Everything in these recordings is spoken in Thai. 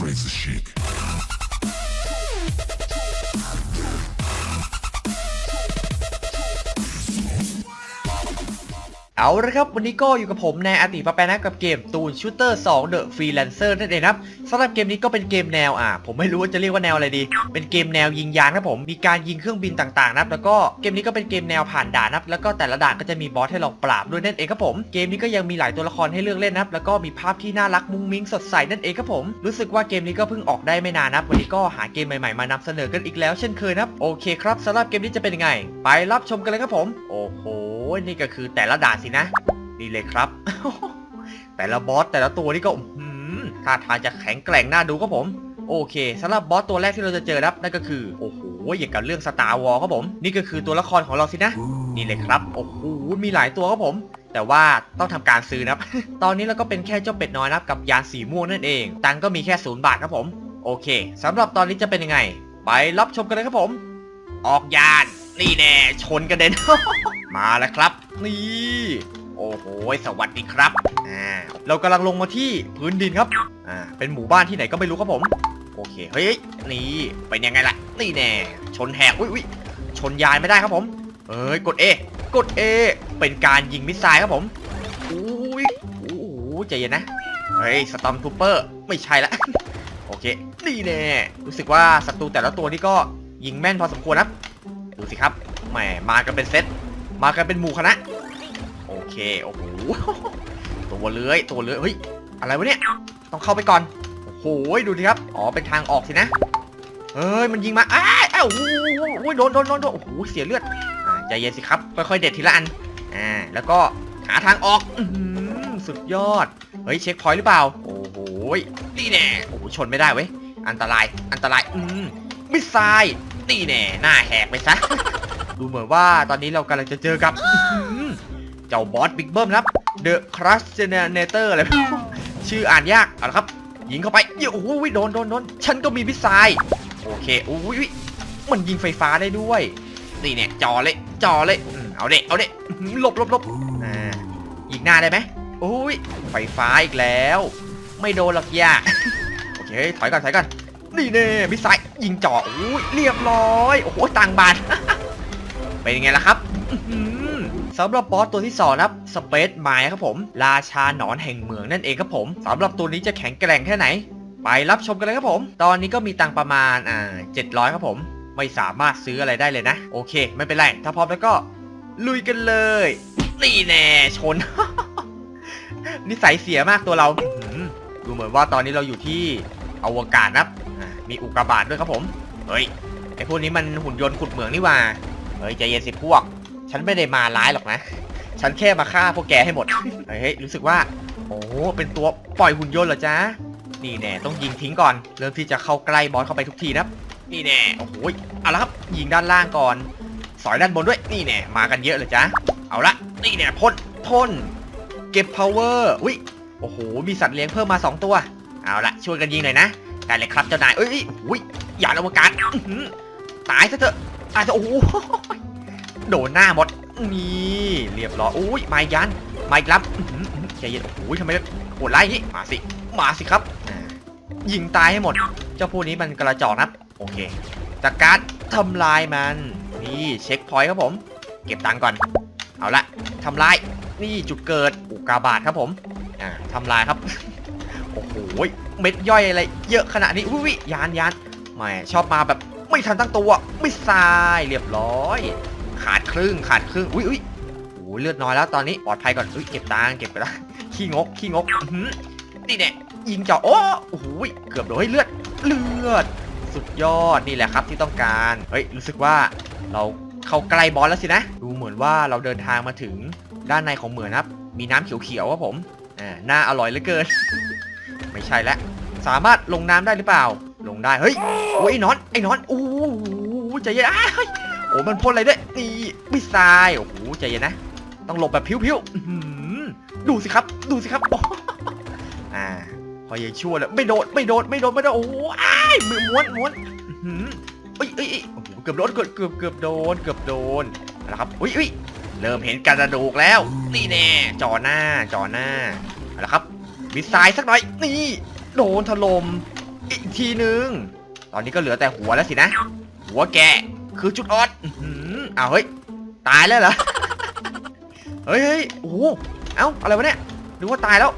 crazy chic. เอาละครับ วันนี้ก็อยู่กับผมในอติปะแปนะกับเกมตูนชูเตอร์2 The Freelancer นั่นเองครับสำหรับเกมนี้ก็เป็นเกมแนวอะผมไม่รู้ว่าจะเรียกว่าแนวอะไรดี เป็นเกมแนวยิงยางครับผมมีการยิงเครื่องบินต่างๆนะครับแล้วก็เกมนี้ก็เป็นเกมแนวผ่านด่านนะครับแล้วก็แต่ละด่านก็จะมีบอสให้เราปราบด้วยนั่นเองครับผมเกมนี้ก็ยังมีหลายตัวละครให้เลือกเล่นนะครับแล้วก็มีภาพที่น่ารักมุ้งมิ้งสดใสนั่นเองครับผมรู้สึกว่าเกมนี้ก็เพิ่งออกได้ไม่นานนะครับวันนี้ก็หาเกมใหม่ๆมานำเสนอกันอีกแล้วเช่นเคยนะครับโอเคครับสำหรับเกมนี้จะเป็นยังไง ไปรับชมกันเลยครับผม โอ้โห นี่ก็คือแต่ละด่านสินะนี่เลยครับ แต่ละบอสแต่ละตัวนี่ก็อื้อหือท่าทางจะแข็งแกร่งน่าดูครับผม โอเคสำหรับบอสตัวแรกที่เราจะเจอครับนั่นก็คือ โอ้โหอย่างกับเรื่องสตาร์วอลครับผม นี่ก็คือตัวละครของเราสินะ นี่เลยครับ โอ้โหมีหลายตัวครับผม แต่ว่าต้องทำการซื้อนะครับ ตอนนี้เราก็เป็นแค่เจ้าเป็ดน้อยนะครับกับยานสีม่วงนั่นเอง ตังค์ก็มีแค่ศูนย์บาทครับผม โอเคสำหรับตอนนี้จะเป็นยังไง ไปรับชมกันเลยครับผม ออกยานนี่แน่ชนกระเด็น มาแล้วครับ นี่ โอ้โหสวัสดีครับอ่าเรากำลังลงมาที่พื้นดินครับอ่าเป็นหมู่บ้านที่ไหนก็ไม่รู้ครับผม โอเคเฮ้ยนี่เป็นยังไงล่ะนี่แน่ชนแหกอุ้ยอุ้ยชนยานไม่ได้ครับผมเอ้ยกด A กด A เป็นการยิงมิสไซล์ครับผมอุ้ยโอ้โหใจเย็นนะเฮ้ยสตอมทูเปอร์ไม่ใช่ละโอเคนี่แน่รู้สึกว่าศัตรูแต่ละตัวนี่ก็ยิงแม่นพอสมควรครับดูสิครับแหมมากันเป็นเซต มากันเป็นหมู่คณะ โอเค โอ้โห ตัวเลื้อย ตัวเลื้อย เฮ้ย อะไรวะเนี่ย ต้องเข้าไปก่อน โอ้โห ดูดิครับ อ๋อ เป็นทางออกสินะ เฮ้ย มันยิงมา อ้าวอ้าวโอ้โหโอ้ยโดนโดนโดนโดนโอ้โห เสียเลือด อ่า ใจเย็นสิครับ ค่อยๆ เด็ดทีละอัน อ่า แล้วก็หาทางออกอืสุดยอด เฮ้ย เช็คพอยต์หรือเปล่า โอ้โห นี่แน่ โอ้โห ชนไม่ได้เว้ย อันตราย อันตราย อืมมิสไซล์นี่แน่ หน้าแหกไปซะ ดูเหมือนว่าตอนนี้เรากำลังจะเจอกับ เจ้าบอสบิ๊กเบิ้มครับ The Crush Generator อะไรชื่ออ่านยาก เอาละครับ ยิงเข้าไปเดี๋ยวโอ้โหโดนโดนโดนฉันก็มีมิซล์โอเคโอ้ยมันยิงไฟฟ้าได้ด้วย นี่เนี่ยจอเลยจอเลย เอาเด็เอาเด็หลบหลบหลบอ่ายิงหน้าได้ไหมโอ้ยไฟฟ้าอีกแล้ว ไม่โดนหรอกย่าโอเคถอยก่อนถอยก่อนนี่เน่มิสไซล์ยิงจ่ออุ้ยเรียบร้อย โอ้โหต่างบาน เป็นยังไงล่ะครับสำหรับบอสตัวที่สองนะครับสเปซไมครับผม ราชาหนอนแห่งเมืองนั่นเองครับผมสำหรับตัวนี้จะแข็งแกร่งแค่ไหน ไปรับชมกันเลยครับผม ตอนนี้ก็มีตังประมาณอ่า700 ครับผม ไม่สามารถซื้ออะไรได้เลยนะ โอเค ไม่เป็นไร ถ้าพร้อมแล้วก็ลุยกันเลย นี่แน่ชน นิสัยเสียมากตัวเราดูเหมือนว่าตอนนี้เราอยู่ที่อวกาศนะครับมีอุกกาบาตด้วยครับผม เฮ้ยไอพวกนี้มันหุ่นยนต์ขุดเหมืองนี่ว่า เฮ้ยใจเย็นสิพวก ฉันไม่ได้มาร้ายหรอกนะ ฉันแค่มาฆ่าพวกแกให้หมด เฮ้ยรู้สึกว่า โอ้เป็นตัวปล่อยหุ่นยนต์เหรอจ๊ะ นี่แน่ต้องยิงทิ้งก่อน เริ่มที่จะเข้าใกล้บอสเข้าไปทุกทีนะนี่แน่ โอ้โหเอาละครับ ยิงด้านล่างก่อน สอยด้านบนด้วย นี่แน่ มากันเยอะเลยจ๊ะเอาละ นี่แน่พ่นพ่น เก็บ power อุ้ย โอ้โห มีสัตว์เลี้ยงเพิ่มมา 2 ตัว เอาละช่วยกันยิงหน่อยนะ ได้เลยครับเจ้านายเอ้ยอุ้ยยานอวกาศอื้อหือตายซะเถอะ ตายซะโอ้โหโดนหน้าหมดนี่เรียบร้อยอุ้ยไม้ยันมาอีกรับใจเย็นโอ้ยทำไมโหดไล่นี่มาสิมาสิครับยิงตายให้หมด เจ้าพวกนี้มันกระจอกนะโอเคจากการทำลายมันนี่เช็คพอยต์ครับผม เก็บตังค์ก่อน เอาละทำลายนี่จุดเกิดอุกกาบาตครับผมอ่าทำลายครับโอ้โหเม็ดย่อยอะไรเยอะขนาดนี้อุ้ยยานยานแหมชอบมาแบบ ไม่ทันตั้งตัว ไม่ทรายเรียบร้อย ขาดครึ่งขาดครึ่งอุ้ยอุ้ยโอ้เลือดน้อยแล้วตอนนี้ปลอดภัยก่อนอุ้ยเก็บตังเก็บไปแล้วขี้งกขี้งกอื้อหือนี่แน่ยิงเจาโอ้โอ้โหเกือบโดนให้เลือดเลือด สุดยอดนี่แหละครับที่ต้องการเฮ้ยรู้สึกว่าเราเข้าใกล้บอสแล้วสินะดูเหมือนว่าเราเดินทางมาถึงด้านในของเหมืองนะครับ มีน้ำเขียวๆครับผมอ่าน่าอร่อยเหลือเกิน ไม่ใช่แล้วสามารถลงน้ำได้หรือเปล่า ลงได้ เฮ้ยโอ้ยไอ้นอน ไอ้นอนโอ้โหใจเย็นอ้าวเฮ้ยโอ้มันพ่นอะไรด้วยนี่มิซล์โอ้โหใจเย็นนะ ต้องหลบแบบพิ้วๆอื้อหือดูสิครับ ดูสิครับโอ้อ่าพอยังชั่วเลยไม่โดนไม่โดนไม่โดนไม่โดนโอ้โหอ้ายมือม้วนม้วนอื้อหือเอ้ยเอ้ยเอ้ยโอ้โหเกือบโดน เกือบเกือบเกือบโดน เกือบโดนเอาละครับอุ้ยอุ้ยเริ่มเห็นกระดูกแล้ว นี่แน่จ่อหน้าจ่อหน้าเอาละครับมิสไซล์สักหน่อย นี่ โดนถล่ม ทีหนึ่งตอนนี้ก็เหลือแต่หัวแล้วสินะ หัวแกคือจุดอ่อนอื้อาวเฮ้ย ตายแล้วเหรอ เฮ้ยเฮ้ยโอ้เอ้า อะไรวะเนี่ยนึกว่าตายแล้ว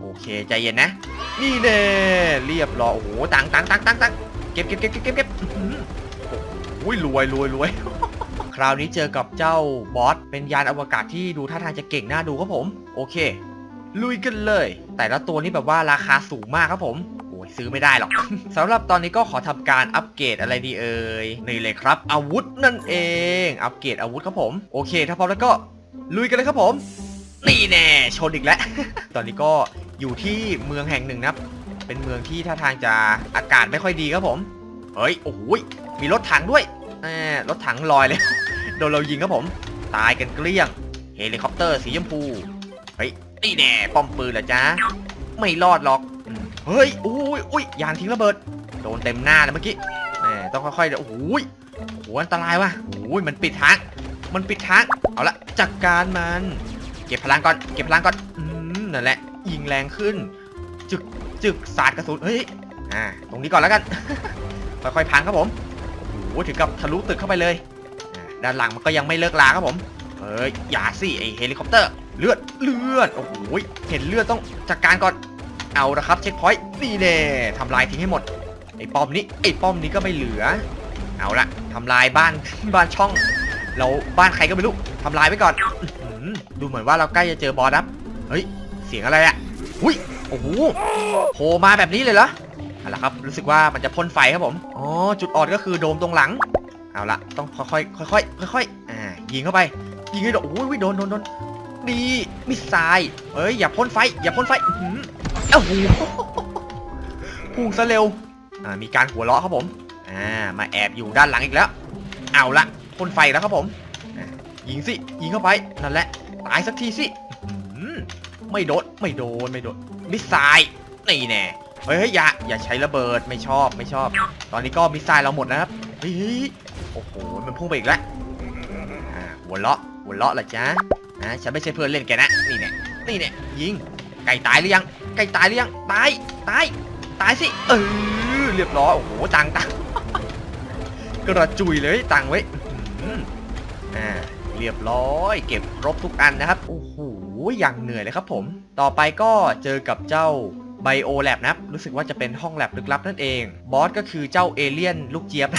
โอเค ใจเย็นนะ นี่เน่เรียบร้อย โอ้โห ตังตังตังตังตังเก็บเก็บเก็บเก็บเก็บเก็บโอ้โหรวยรวยรวยคราวนี้เจอกับเจ้าบอส เป็นยานอวกาศที่ดูท่าทางจะเก่งน่าดูครับผม โอเค ลุยกันเลย แต่ละตัวนี้แบบว่าราคาสูงมากครับผม ซื้อไม่ได้หรอก สำหรับตอนนี้ก็ขอทำการอัปเกรดอะไรดีเอ่ยนี่เลยครับ อาวุธนั่นเอง อัปเกรดอาวุธครับผม โอเค ถ้าพร้อมแล้วก็ลุยกันเลยครับผม นี่แน่ชนอีกแล้ว ตอนนี้ก็อยู่ที่เมืองแห่งหนึ่งนะครับ เป็นเมืองที่ท่าทางจะอากาศไม่ค่อยดีครับผม เฮ้ย โอ้ย มีรถถังด้วยแหมรถถังลอยเลย โดนเรายิงครับผม ตายกันเกลี้ยง เฮลิคอปเตอร์สีชมพู เฮ้ย นี่แน่ป้อมปืนเหรอจ๊ะ ไม่รอดหรอก เฮ้ยอุ้ยอุ้ยยานทิ้งระเบิด โดนเต็มหน้าเลยเมื่อกี้แหมต้องค่อยๆเดี๋ยวโอ้โหยโอ้โหอันตรายว่ะโอ้ยมันปิดทางมันปิดทางเอาละจัดการมัน เก็บพลังก่อนเก็บพลังก่อนอืมนั่นแหละยิงแรงขึ้น จึกจึกสาดกระสุนเฮ้ยอ่าตรงนี้ก่อนแล้วกัน ค่อยๆพังครับผมโอ้โหถึงกับทะลุตึกเข้าไปเลยด้านหลังมันก็ยังไม่เลิกลาครับผมเอ้ยอย่าสิไอเฮลิคอปเตอร์ เลือดเลือดโอ้โหเห็นเลือดต้องจัดการก่อน เอาละครับเช็คพอยต์นี่แน่ทำลายทิ้งให้หมดไอ้ป้อมนี้ไอ้ป้อมนี้ก็ไม่เหลือ เอาละทำลายบ้านบ้านช่อง เราบ้านใครก็ไม่รู้ทำลายไปก่อนดูเหมือนว่าเราใกล้จะเจอบอสครับเฮ้ยเสียงอะไรอะอุ้ยโอ้โหโผล่มาแบบนี้เลยเหรอเอาละครับรู้สึกว่ามันจะพ่นไฟครับผมอ๋อจุดอ่อนก็คือโดมตรงหลัง เอาละต้องค่อยๆค่อยๆค่อยๆอ่ายิงเข้าไปยิงให้โดนโอ้ยโดนโดนโดนดีมิสไซล์เอ้ยอย่าพ่นไฟ อย่าพ่นไฟ อื้อหือเอ้าโหพุ่งซะเร็ว อ่า มีการหัวเราะครับผม อ่า มาแอบอยู่ด้านหลังอีกแล้ว เอาละพ่นไฟแล้วครับผมอ่ายิงสิ ยิงเข้าไป นั่นแหละ ตายสักทีสิอื้อหือไม่โดน ไม่โดน ไม่โดน มิสไซล์นี่แน่ เฮ้ยเฮ้ยอย่า อย่าใช้ระเบิด ไม่ชอบ ไม่ชอบ ตอนนี้ก็มิสไซล์เราหมดนะครับ เฮ้ย โอ้โห มันพุ่งไปอีกแล้ว อ่า หัวเราะ หัวเราะเหรอจ๊ะอ่าฉันไม่ใช่เพื่อนเล่นแกนะ นี่เนี่ยนี่เนี่ยยิง ไก่ตายหรือยัง ไก่ตายหรือยัง ตาย ตาย ตายสิ เออ เรียบร้อย โอ้โห ตังตังกระจุยเลยตังไว้ยอ่า เรียบร้อย เก็บครบทุกอันนะครับ โอ้โห อย่างเหนื่อยเลยครับผม ต่อไปก็เจอกับเจ้าไบโอแลบนะครับ รู้สึกว่าจะเป็นห้องแลบลึกลับนั่นเอง บอสก็คือเจ้าเอเลี่ยนลูกเจี๊ยบ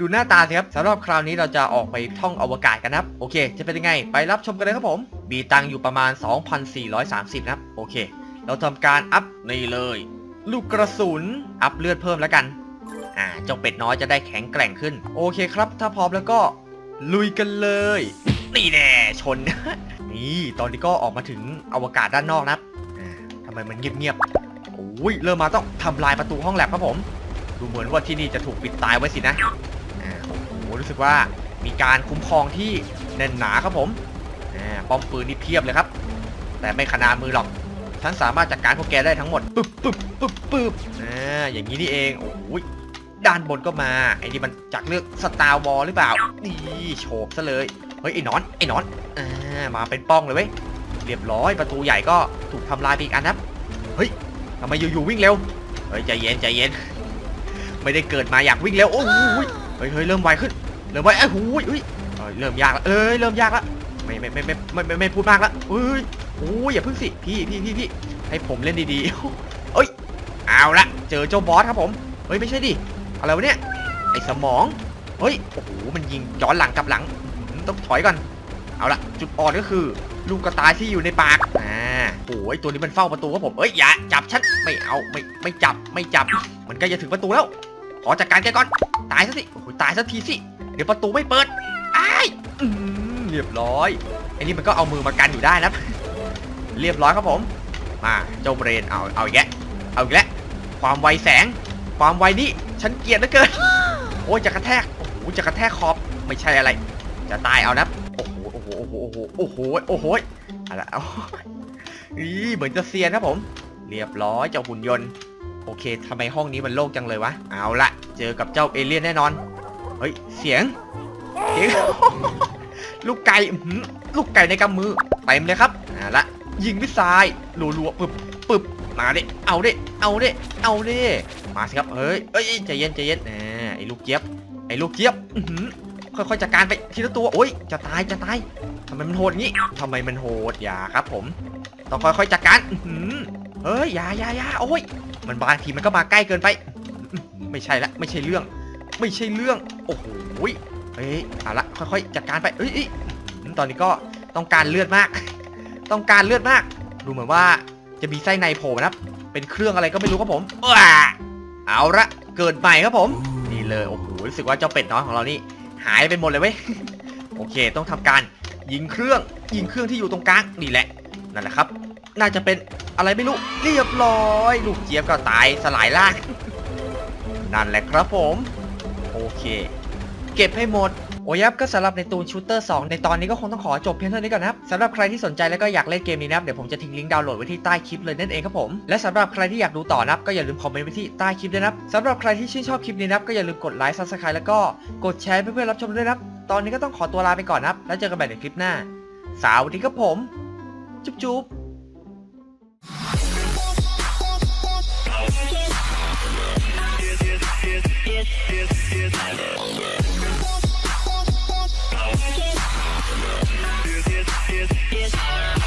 ดูหน้าตาสิครับสำหรับคราวนี้เราจะออกไปท่องอวกาศกันนะครับ โอเค จะเป็นยังไง ไปรับชมกันเลยครับผม มีตังอยู่ประมาณ 2,430 นะครับ โอเค เราทำการอัพนี่เลย ลูกกระสุน อัพเลือดเพิ่มแล้วกัน อ่า เจ้าเป็ดน้อยจะได้แข็งแกร่งขึ้น โอเคครับ ถ้าพร้อมแล้วก็ลุยกันเลยนี่แน่ชน นี่ตอนนี้ก็ออกมาถึงอวกาศด้านนอกนะครับอ่าทำไมมันเงียบๆโอ้ยเริ่มมาต้องทำลายประตูห้องแลบครับผม ดูเหมือนว่าที่นี่จะถูกปิดตายไว้สินะ รู้สึกว่ามีการคุ้มครองที่แน่นหนาครับผมป้อมปืนนี่เพียบเลยครับ แต่ไม่ขนาดมือหรอกฉันสามารถจัดการพวกแกได้ทั้งหมดปึ๊บปึ๊บปึ๊บปึ๊บอ่าอย่างนี้นี่เองโอ้ยด้านบนก็มาไอ้นี่มันจากเรื่องสตาร์วอลหรือเปล่านี่โฉบซะเลยเฮ้ยไอ้นอนไอ้นอนอ่ามาเป็นป้องเลยเว้ยเรียบร้อยประตูใหญ่ก็ถูกทำลายไปอีกอันนับเฮ้ยทำไมอยู่ๆวิ่งเร็วเฮ้ยใจเย็นใจเย็น ไม่ได้เกิดมาอยากวิ่งเร็วโอ้ยเฮ้ยเฮ้ยเริ่มไวขึ้น เริ่มไวไอ้ยหูยเฮ้ยเริ่มยากแล้วเอ้ยเริ่มยากแล้วไม่ไม่ไม่ไม่ไม่ไม่พูดมากแล้วเฮ้ยโอ้ยอย่าพึ่งสิพี่พี่พี่พี่ให้ผมเล่นดีๆเอ้ยเอาละเจอเจ้าบอสครับผมเฮ้ยไม่ใช่ดิอะไรวะเนี่ยไอ้สมองเฮ้ยโอ้โหมันยิงย้อนหลังกลับหลังต้องถอยก่อนเอาละจุดอ่อนก็คือ ลูกกระต่ายที่อยู่ในปากอ่าโอ้ยตัวนี้มันเฝ้าประตูครับผมเอ้ยอย่าจับฉันไม่เอาไม่ไม่จับไม่จับมันใกล้จะถึงประตูแล้วขอจัดการแกก่อนตายซะสิโอ้โหตายซะทีสิ ดี๋ยวประตูไม่เปิดอ้ายเรียบร้อยไอ้นี่มันก็เอามือมากันอยู่ได้นะ เรียบร้อยครับผม มาเจ้าเบรนเอาเอาอีกแล้วเอาอีกแล้วความไวแสง ความไวนี่ฉันเกลียดเหลือเกินโอ้ยจะกระแทกโอ้โหจะกระแทกขอบไม่ใช่อะไร จะตายเอานะโอ้โหโอ้โหโอ้โหโอ้โหโอ้โหโอ้โหอะไรเอาอีเหมือนจะเซียนครับผม เรียบร้อยเจ้าหุ่นยนต์ โอเคทำไมห้องนี้มันโล่งจังเลยวะ เอาละเจอกับเจ้าเอเลี่ยนแน่นอน เฮ้ย เสียง เสียง ลูกไก่อื้อหือลูกไก่ในกำมือเต็มเลยครับเอาละยิงมิสไซล์รัวๆปึบปึบมาเดิเอาเดิเอาเดิเอาเดิมาสิครับเฮ้ยเอ้ยใจเย็นใจเย็นอ่าไอ้ลูกเจี๊ยบไอ้ลูกเจี๊ยบอื้อหือค่อยๆจัดการไปทีละตัวโอ้ยจะตายจะตายทำไมมันโหดงี้ทำไมมันโหดอย่าครับ ผมต้องค่อยๆจัดการอื้อหือเฮ้ยอย่าอย่าอย่าโอ้ยมันบางทีมันก็มาใกล้เกินไป ไม่ใช่ละไม่ใช่เรื่อง ไม่ใช่เรื่อง โอ้โหเฮ้ยเอาละค่อยๆจัดการไปเอ้ยตอนนี้ก็ต้องการเลือดมาก ต้องการเลือดมาก ดูเหมือนว่าจะมีไส้ในโผล่นะครับ เป็นเครื่องอะไรก็ไม่รู้ครับผมเอาละเกิดใหม่ครับผมนี่เลยโอ้โหรู้สึกว่าเจ้าเป็ดน้อยของเรานี่หายไปหมดเลยเว้ยโอเค ต้องทำการยิงเครื่องยิงเครื่องที่อยู่ตรงกลางนี่แหละนั่นแหละครับ น่าจะเป็นอะไรไม่รู้เรียบร้อย ลูกเจี๊ยบก็ตายสลายล่างนั่นแหละครับผม โอเค เก็บให้หมด โอ้ยับก็สำหรับในตูนชูเตอร์ 2 ในตอนนี้ก็คงต้องขอจบเพียงเท่านี้ก่อนนะครับสำหรับใครที่สนใจแล้วก็อยากเล่นเกมนี้นะครับเดี๋ยวผมจะทิ้งลิงก์ดาวน์โหลดไว้ที่ใต้คลิปเลยนั่นเองครับผม และสำหรับใครที่อยากดูต่อนะครับก็อย่าลืมคอมเมนต์ไว้ที่ใต้คลิปด้วยนะครับสำหรับใครที่ชื่นชอบคลิปนี้นะครับก็อย่าลืมกดไลค์ซับสไครต์แล้วก็กดแชร์เพื่อนๆรับชมด้วยนะครับตอนนี้ก็ต้องขอตัวลาไปก่อนนะครับแล้วเจอกันใหม่ในคลิปหน้าสวัสดีครับผม จุ๊บ Yes.